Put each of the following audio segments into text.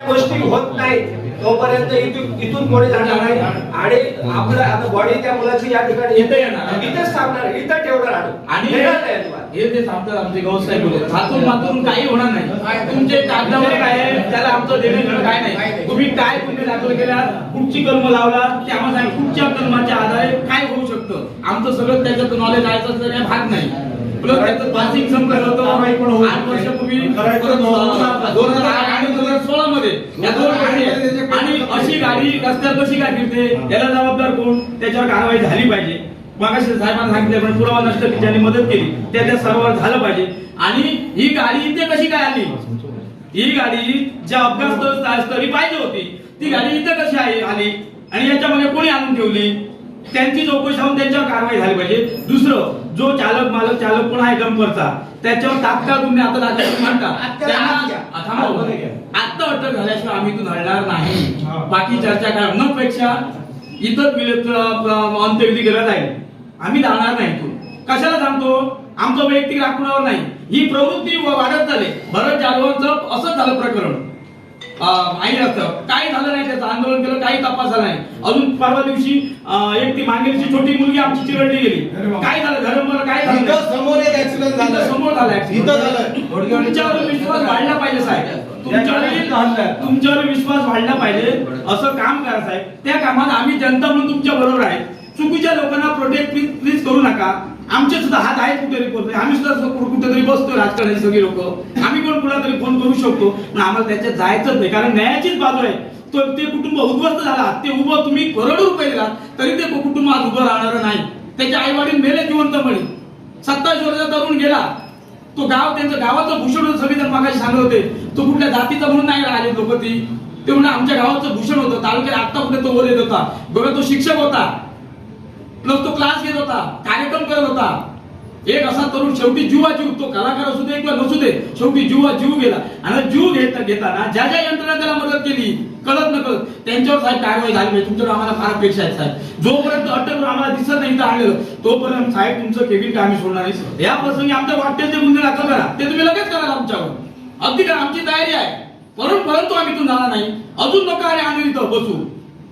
गोष्टी होत नाही तोपर्यंत इथून इथून कोणी जाणार नाही आणि आपलं आता बॉडी त्या मुलाची या ठिकाणी इथं येणार. इथेच थांबणार. इथं ठेवणार. आणि. हे जे सांगतात आमचे गौसाहेब बोलले हातून मातून काही होणार नाही. तुमचे कागदावर काय आहे त्याला आमचं देणं घेणं काय नाही. तुम्ही काय गुन्हे दाखल केला कुठची कलम लावला ते आम्हाला सांगा कुठच्या कलमाच्या आधारे काय होऊ शकतं? आमचं सगळं त्याच्यात नॉलेज आहे तर भाग नाही. त्याचं पासिंग संपलं होतं आठ वर्षापूर्वी परत दोन हजार आठ. आणि दोन हजार सोळा मध्ये या दोन गाडी. आणि अशी गाडी रस्त्यावर कशी काय फिरते याला जबाबदार कोण? त्याच्यावर कारवाई झाली पाहिजे. मागाशी साहेबांना सांगितल्याप्रमाणे पुरावा नष्ट ज्यांनी मदत केली त्या त्या सर्वांवर झालं पाहिजे. आणि ही गाडी इथे कशी काय आली? ही गाडी ज्या अपघात स्थळी पाहिजे होती ती गाडी इथे कशी आली? आणि याच्यामध्ये कोणी आणून ठेवली? त्यांची चौकशी होऊन त्यांच्यावर कारवाई झाली पाहिजे. दुसरं जो चालक मालक चालक कोण आहे डंपरचा त्याच्यावर तात्काळ तुम्ही आता राज्यात म्हणता. आत्ता अटक झाल्याशिवाय आम्ही इथून हलणार नाही. बाकी चर्चा न पेक्षा इतर अंत्यविधी केला जाईल आम्ही जाणार नाही इथून. कशाला सांगतो? आमचं वैयक्तिक राखण्यावर नाही. ही प्रवृत्ती वाढत चालली. भरत जाधवांचं असंच झालं प्रकरण. माहिती असतं. काही झालं नाही त्याचं. आंदोलन केलं काही तपास झाला नाही. अजून परवा दिवशी एक ती मांगेलची छोटी मुलगी आमची चिरडली गेली. काय झालं? धर्मवर काय झालं? समोर एक ऍक्सिडेंट झाला. समोर झाला तुमच्यावर विश्वास वाढला पाहिजे साहेब. तुमच्यावर तुमच्यावर विश्वास वाढला पाहिजे. असं काम करा साहेब. त्या कामात आम्ही जनता म्हणून तुमच्या बरोबर आहे. चुकीच्या लोकांना प्रोटेक्ट प्लीज प्लीज करू नका. आमचे सुद्धा हात आहेत कुठे तरी आम्ही सुद्धा कुठे- कुठेतरी बसतो राजकारणी सगळी लोक. आम्ही पण कुणाला फोन करू शकतो. पण आम्हाला त्याच्यात जायचंच नाही. कारण न्यायाचीच बाजू आहे. तो ते कुटुंब उद्ध्वस्त झाला. ते उभं तुम्ही करोडो रुपये दिला तरी ते कुटुंब आज उभं राहणार नाही. त्याचे आई वडील मेले जिवंत म्हणे सत्तावीस वर्षाचा तरुण गेला. तो गाव त्यांचं गावाचं भूषण होतं. मागाशी सांगत होते. तो कुठल्या जातीचा म्हणून नाही आले लोक ती. ते म्हणजे आमच्या गावाचं भूषण होतं. तालुक्यात आता कुठे तो वर येत होता. बघा तो शिक्षक होता. प्लस तो क्लास घेत होता कार्यक्रम करत होता. एक असा तरुण शेवटी जीवा जीव तो कलाकार असू दे किंवा नसू दे शेवटी जीवा जीव गेला. आणि जीव घेता घेताना ज्या ज्या यंत्रणा त्याला मदत केली कळत न कळत त्यांच्यावर साहेब कारवाई झाली पाहिजे तुमच्यावर आम्हाला फार अपेक्षा आहेत साहेब. जोपर्यंत अटक आम्हाला दिसत नाही तर आणलं तोपर्यंत साहेब तुमचं केबिन काय आम्ही सोडणार नाही. या प्रसंगी आमच्या वाटेल जे गुन्हे दाखल करा ते तुम्ही लगेच कराल आमच्यावर. अगदी करा आमची तयारी आहे. परंतु परंतु आम्ही इथून जाणार नाही. अजून लोक आणि आम्ही इथं बसू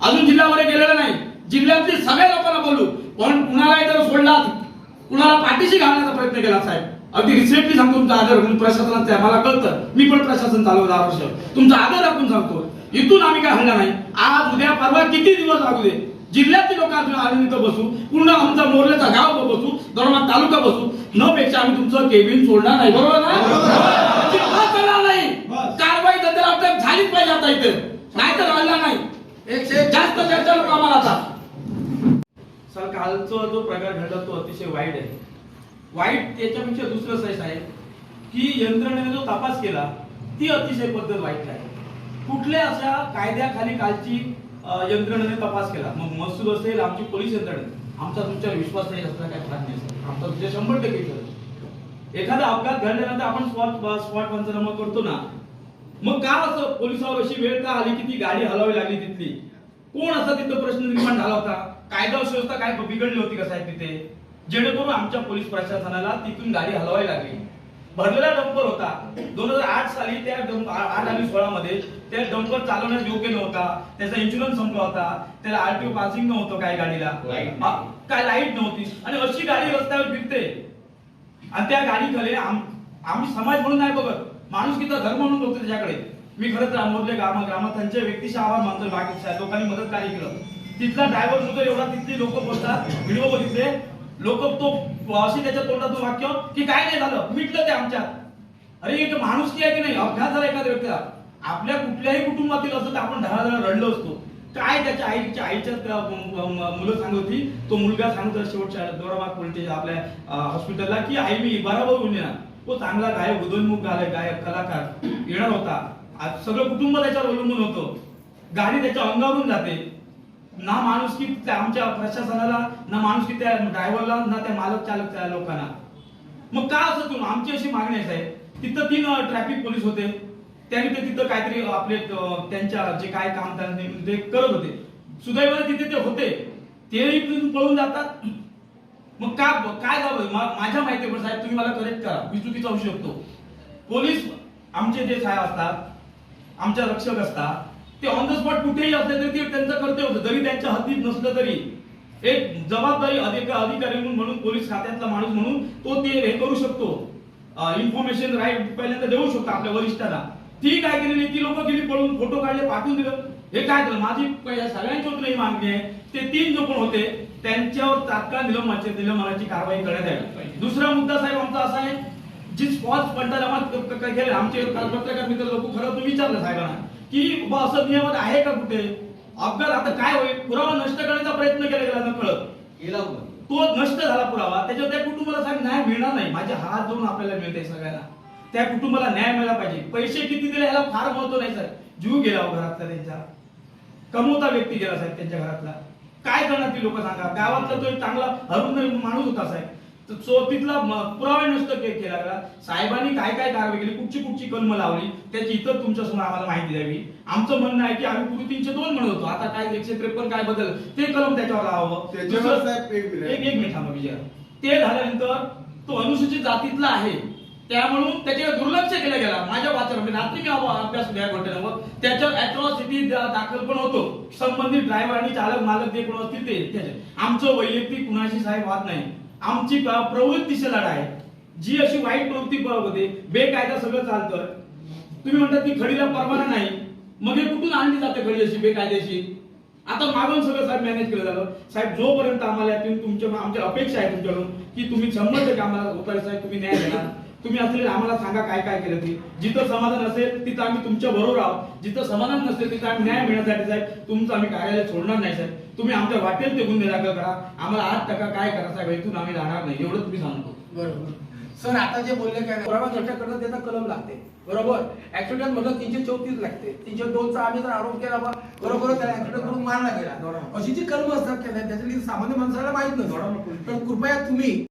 अजून जिल्ह्यामध्ये गेलेलं नाही. जिल्ह्यातली सगळ्या लोकांना बोलू. पण कुणाला जर सोडला कुणाला पाठीशी घालण्याचा प्रयत्न केला साहेब. अगदी रिसेंटली सांगतो तुमचा आदर म्हणून प्रशासनाचा आहे. मला कळतं मी पण प्रशासन चालवलं दहा वर्ष तुमचा आदर राखून सांगतो. इथून आम्ही काय हल्ला नाही. आज उद्या परवा किती दिवस लागू दे. जिल्ह्यातील लोक आले इथं बसू पूर्ण आमचा मोर्लेचा गाव बसू दरम्यान तालुका बसू. न पेक्षा आम्ही तुमचं केबिन सोडणार नाही. बरोबर ना? नाही. कारवाई तर अटक झालीच पाहिजे आता इथे. नाही. तर हल्ला नाही जास्त चर्चा नको आम्हाला आता. सर कालचा जो प्रकार घडला तो अतिशय वाईट आहे. वाईट त्याच्यापेक्षा दुसरं सैस आहे की यंत्रणेने जो तपास केला ती अतिशय पद्धत वाईट आहे. कुठल्या अशा कायद्याखाली कालची यंत्रणेने तपास केला? मग महसूल असेल आमची पोलीस यंत्रणा आमचा तुमच्यावर विश्वास नाही असला काय भाग नाही आमचा तुमच्या शंभर टक्के एखादा अपघात घडल्यानंतर आपण स्पॉट स्पॉट पंचनामा करतो ना मग का असं पोलिसावर अशी वेळ का आली की ती गाडी हलावी लागली तिथली? कोण असा तिथं प्रश्न निर्माण झाला होता? कायदा सुव्यवस्था काय बिघडली होती का साहेब तिथे? जेणेकरून आमच्या पोलीस प्रशासनाला तिथून गाडी हलवावी लागली. भरलेला डंपर होता. दोन हजार आठ साली त्या आठ आणि सोळा मध्ये त्या डंपर चालवण्यास योग्य नव्हता. त्याचा इन्शुरन्स संपला होता. त्याला आरटीओ पासिंग नव्हतं काय गाडीला. काय लाइट नव्हती. आणि अशी गाडी रस्त्यावर फिरते आणि त्या आम- आम्ही समाज म्हणून नाही बघत. माणूस किती धर्म म्हणून बघतो त्याच्याकडे. मी खरंच रामोरले ग्राम ग्रामस्थांच्या व्यक्तीचे आभार मानतोय बाकी लोकांनी मदत कार्य केलं? तिथला ड्रायव्हर सुद्धा एवढा तिथली लोक बोलतात व्हिडिओ बघितले. लोक तो अशी त्याच्या तोंडातून वाक्य की काय नाही झालं? मिटलं ते आमच्यात. अरे एक माणूस की आहे की नाही? अपघात झाला एखाद्या व्यक्तीला. आपल्या कुठल्याही कुटुंबातील असं तर आपण धडाधडा रडलो असतो. काय त्याच्या आईच्या आईच्या मुलं सांगत होती? तो मुलगा सांगत शेवटच्या दोराबाग पोलीस आपल्या हॉस्पिटलला की आई मी बरोबर होऊन येणार. तो चांगला गायक उदयनमुख गायक गायक कलाकार येणार होता. आज सगळं कुटुंब त्याच्यावर अवलंबून होतं. गाडी त्याच्या अंगावरून जाते. ना माणूस की त्या आमच्या प्रशासनाला ना माणूस की त्या ड्रायव्हरला ना त्या मालक चालक त्या लोकांना. मग का असं तुम्ही? आमची अशी मागणी आहे साहेब. तिथं तीन ट्रॅफिक पोलीस होते. त्यांनी ते तिथं काहीतरी आपले त्यांच्या जे काय काम त्यांनी ते करत होते. सुदैवाने तिथे ते होते. तेही तिथून पळून जातात. मग का काय जावं माझ्या माहितीवर साहेब तुम्ही मला करेक्ट करा. मी चुकीचा होऊ शकतो. पोलीस आमचे जे साहेब असतात आमच्या रक्षक असतात ते ऑन द स्पॉट कुठेही असले तरी ते त्यांचं कर्तव्य होतं. जरी त्यांच्या हद्दीत नसलं तरी. एक जबाबदारी अधिका अधिकारी म्हणून म्हणून पोलीस खात्यातला माणूस म्हणून तो ते हे करू शकतो. इन्फॉर्मेशन राईट पहिल्यांदा देऊ शकतो आपल्या वरिष्ठाला. ती काय केलेली? ती लोक गेली पळून फोटो काढले पाठवून दिलं. हे काय केलं माझी प- ही मागणी आहे. ते तीन जो कोण होते त्यांच्यावर तात्काळ निलंबनाची निलंबनाची कारवाई करण्यात यावी. दुसरा मुद्दा साहेब आमचा असा आहे जी स्पॉट पंचनामा केले आमचे काल पत्रकार मित्र लोक खरं तुम्ही विचारलं साहेबांना की बा असं नियमात आहे का कुठे? अपघात आता काय होईल? पुरावा नष्ट करण्याचा प्रयत्न केला गेला नकळत तो नष्ट झाला पुरावा त्याच्यावर त्या कुटुंबाला साहेब न्याय मिळणार नाही. माझे हात जोडून आपल्याला मिळते सगळ्यांना. त्या कुटुंबाला न्याय मिळाला पाहिजे. पैसे किती दिले ह्याला फार महत्त्व नाही सर जीव गेला हो घरातला त्यांच्या कमवता व्यक्ती गेला साहेब त्यांच्या घरातला. काय करणार ती लोक सांगा? गावातला तो एक चांगला हरून माणूस होता साहेब. म- पुरावा के- केला गेला. साहेबांनी काय काय कारवाई केली? कुठची कुठची कलम लावली? त्याची इतर तुमच्यासमोर आम्हाला माहिती द्यावी. आमचं म्हणणं आहे की आम्ही पूर्वी तीनशे दोन म्हणत होतो. आता काय एकशे त्रेपन्न काय बदल? ते कलम त्याच्यावर लावावं. एक मिनिट. एक एक मिनिट थांबा विजय. ते झाल्यानंतर तो अनुसूचित जातीतला आहे. त्यामुळं त्याच्यावर दुर्लक्ष केलं गेला. माझ्या वाचन म्हणजे रात्री मी अभ- अभ्यास या घटनेवर त्याच्यावर अॅट्रॉसिटी दाखल पण होतो. संबंधित ड्रायव्हर आणि चालक मालक जे कोण असतील ते आमचं वैयक्तिक कुणाशी साहेब वाद नाही. आमची प- प्रवृत्तीची लढाई. आहे जी अशी वाईट प्रवृत्ती ब- होते बेकायदा सगळं चालतं. तुम्ही म्हणता की खडीला परवाना नाही. मग हे कुठून आणली जाते खडी अशी बेकायदेशी आता मागून सगळं साहेब मॅनेज केलं झालं साहेब जोपर्यंत आम्हाला तुमच्या आमच्या अपेक्षा आहे तुमच्याकडून की तुम्ही शंभर टक्के आम्हाला होता साहेब तुम्ही न्याय देणार. तुम्ही असलेले आम्हाला सांगा काय काय केलं ते जिथं समाधान असेल तिथं आम्ही तुमच्या बरोबर आहोत. जिथं समाधान नसेल तिथं आम्ही न्याय मिळण्यासाठी साहेब तुमचं आम्ही कार्यालय सोडणार नाही साहेब. तुम्ही आमच्या वाटेल ते गुन्हे दाखल करा. आम्हाला आठ टक्का काय करा साहेब इथून आम्ही राहणार नाही. एवढं तुम्ही सांगतो. बरोबर. सर आता जे बोलले काय पुरावा नष्ट करणं त्याचा कलम लागते. बरोबर? ऍक्सिडेंट मधलं तीनशे चौतीस लागते. तीनशे दोनचा आम्ही जर आरोप केला बा बरोबर त्याला ऍक्सिडेंट करून मारला गेला. अशी जी कलम असतात नाही, त्याच्यातली सामान्य माणसाला माहीत नसतं पण कृपया तुम्ही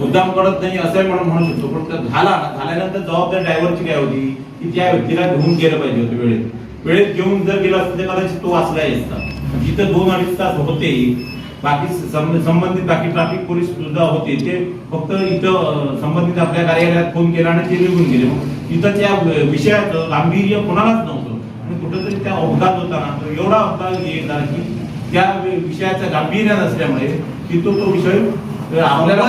मुद्दाम करत नाही असं म्हणून म्हणू शकतो पण तर झाला झाल्यानंतर जबाबदारी ड्रायव्हरची काय होती? की त्या व्यक्तीला घेऊन गेलं पाहिजे होतं वेळेत. वेळेत घेऊन जर गेला असतं कदाचित तो वाचला असता. जिथं दोन अडीच तास होते बाकी संबंधित बाकी ट्रॅफिक पोलीस सुद्धा होते ते फक्त इथं संबंधित आपल्या कार्यालयात फोन केला आणि ते निघून गेले. मग इथं त्या विषयाचं गांभीर्य कोणालाच नव्हतं. आणि कुठंतरी त्या अपघात होता ना तो एवढा अपघात येत की त्या विषयाचं गांभीर्य नसल्यामुळे तिथं तो विषय आपल्याला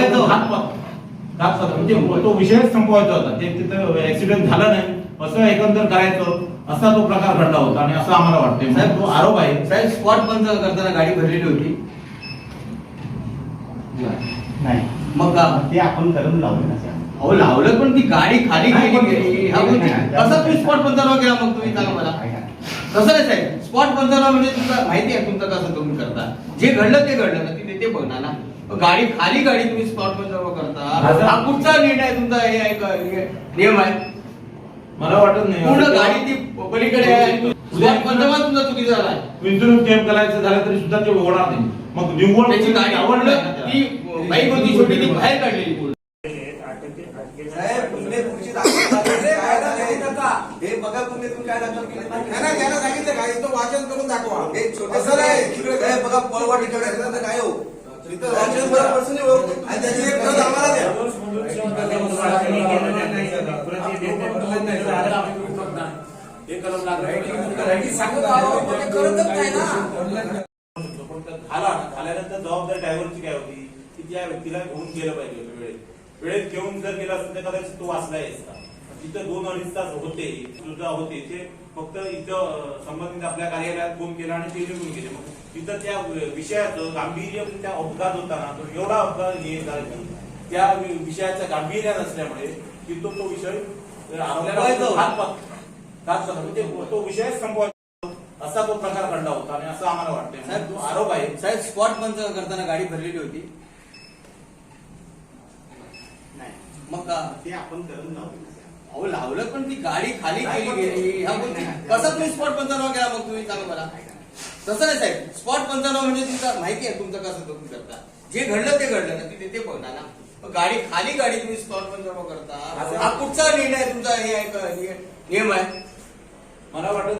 म्हणजे तो विषयच संपवायचा होता. ते तिथं ऍक्सिडेंट झाला नाही. असं एकंदर करायचं. असा तो प्रकार घडला होता आणि असं आम्हाला वाटतंय. साहेब, तो आरोप आहे. साहेब स्पॉट बंद करताना गाडी भरलेली होती. नाही. मग का? ते आपण करून लावलं ना साहेब. अहो लावलं पण ती गाडी खाली नाही, गेली. पण- गेली गोष्टी कसं तुम्ही स्पॉट पंचनामा केला मग तुम्ही? सांगा मला. ऐका. कसं नाही साहेब? स्पॉट पंचनामा म्हणजे तुमचा माहिती आहे तुमचं कसं तुम्ही करता. जे घडलं ते घडलं. ना तिथे ते बघणार ना. गाडी खाली गाडी तुम्ही स्पॉट पंचनामा करता. हा कुठचा निर्णय तुमचा हे आहे नियम आहे. मला वाटत नाही. पूर्ण गाडी ती पलीकडे आहे. तुमचा चुकीचा झाला इन्शुरन्स क्लेम करायचं झालं तरी सुद्धा ते होणार नाही. मग निव्वळ त्याची गाडी आवडलं ती बाईक होती छोटी ती बाहेर काढलेली पूर्ण. काय? हे बघा पुणे तुम्ही काय दाखल केलं घ्यायला सांगितलं का इथं वाचन करून दाखवा. हे छोटे बघा पळवा ठिकाणी आहे, त्याचं काय हो? खाला खाल्यानंतर जबाबदारी ड्रायव्हरची काय होती की त्या व्यक्तीला घेऊन गेलं पाहिजे वेळेत वेळेत घेऊन जर गेला असतं तर कदाचित तो वाचलाय असता तिथं दोन अडीच तास होते सुद्धा होते. ते फक्त इथं संबंधित आपल्या कार्यालयात फोन केला आणि ते निघून गेले. मग तिथं त्या विषयाचं गांभीर्य त्या अपघात होता ना तो एवढा अपघात हे झाला. की त्या विषयाचं गांभीर्य नसल्यामुळे तिथं तो विषय. घातपात घातपात म्हणजे तो विषय संपवायचा असा तो प्रकार घडला होता आणि असं आम्हाला वाटतंय. साहेब तो आरोप आहे. साहेब स्पॉट बंद करताना गाडी भरलेली होती. नाही. मग का? ते आपण करून लावलं साहेब. अहो लावलं पण ती गाडी खाली नाही, गेली. पण- गेली ह्या गोष्टी कसं तुम्ही स्पॉट पंचनामा केला मग तुम्ही? सांगा मला. तसं नाही साहेब. स्पॉट पंचनामा म्हणजे तुमचा माहिती आहे तुमचं कसं तुम्ही करता. जे घडलं ते घडलं. ना तिथे ते बघणार ना. गाडी खाली गाडी तुम्ही स्पॉट पंचनामा करता. हा कुठचा निर्णय तुमचा हे आहे का? नियम आहे? मला वाटत